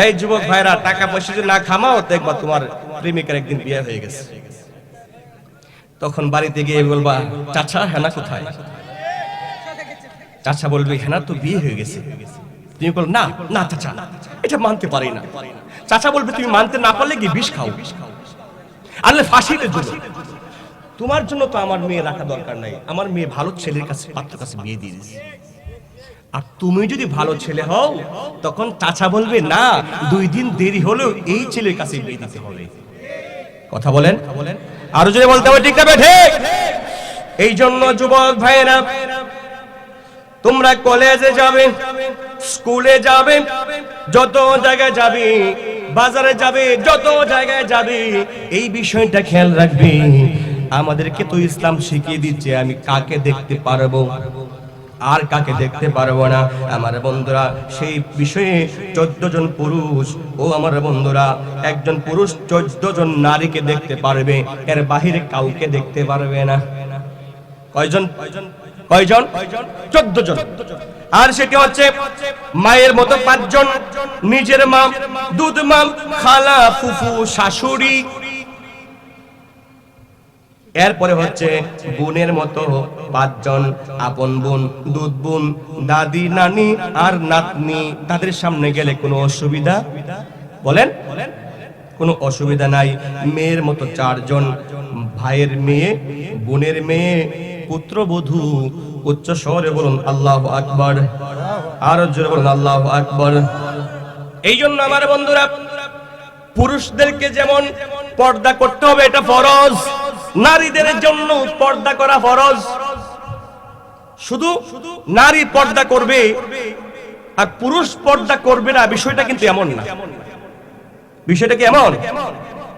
এই যুবক ভাইরা, টাকা পয়সা যদি না খামাও, দেখবা তোমার প্রেমিকার একদিন বিয়ে হয়ে গেছে। তখন বাড়িতে গিয়ে বলবা, চাচা, হেনা কোথায়? চাচা বলবে, হেনা তো বিয়ে হয়ে গেছে। তুমি বল, না না চাচা, এটা মানতে পারি না। চাচা বলবে, তুমি মানতে না পারলে কি বিষ খাও। আনলে ফাঁসিতে জন্য তোমার জন্য তো আমার মেয়ে রাখা দরকার নাই। আমার মেয়ে ভালো ছেলের কাছে পাত্র কাছে বিয়ে দিয়ে দিয়েছে। আর তুমি যদি ভালো ছেলে হও, তখন চাচা বলবে, না, দুই দিন দেরি হলেও এই ছেলের কাছে বিয়ে দিতে হবে। কথা বলেন? আরও যদি বলতে হবে, ঠিক তবে ঠিক। এই জন্য যুবক ভাইয়েরা, তোমরা কলেজে যাবে, স্কুলে যাবে, যত জায়গায় যাবে, বাজারে যাবে, যত জায়গায় যাবে, এই বিষয়টা খেয়াল রাখবে। আমাদেরকে তো ইসলাম শিখিয়ে দিচ্ছে, আমি কাকে দেখতে পারব? আর কাকে দেখতে পারব না? আমার বন্ধুরা, সেই বিষয়ে চোদ্দ জন পুরুষ। ও আমার বন্ধুরা, একজন পুরুষ চোদ্দ জন নারীকে দেখতে পারবে, এর বাহিরে কাউকে দেখতে পারবে না। কয়জন? কয়জন? চোদ্দ জন। আর সেটি হচ্ছে মায়ের মতো পাঁচজন, নিজের মা, দুধ মা, খালা, ফুফু, শাশুড়ি এরপরে হচ্ছে বোনের মতো পাঁচজন, আপন বোন, দুধ বোন, দাদি, নানি আর নাতনি। তাদের সামনে গেলে কোনো অসুবিধা? বলেন, কোনো অসুবিধা নাই। মেয়ের মতো চারজন, ভাইয়ের মেয়ে, বোনের মেয়ে, পুত্রবধূ, উচ্চ স্বরে বলুন আল্লাহ আকবর, আরও জোরে বলুন আল্লাহ আকবর। এই জন্য আমার বন্ধুরা, পুরুষদেরকে যেমন পর্দা করতে হবে, এটা ফরজ। নারীদের জন্য পর্দা করা ফরজ। শুধু নারী পর্দা করবে আর পুরুষ পর্দা করবে না, বিষয়টা কিন্তু এমন না। বিষয়টা কি এমন?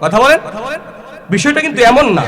কথা বলেন? বিষয়টা কিন্তু এমন না।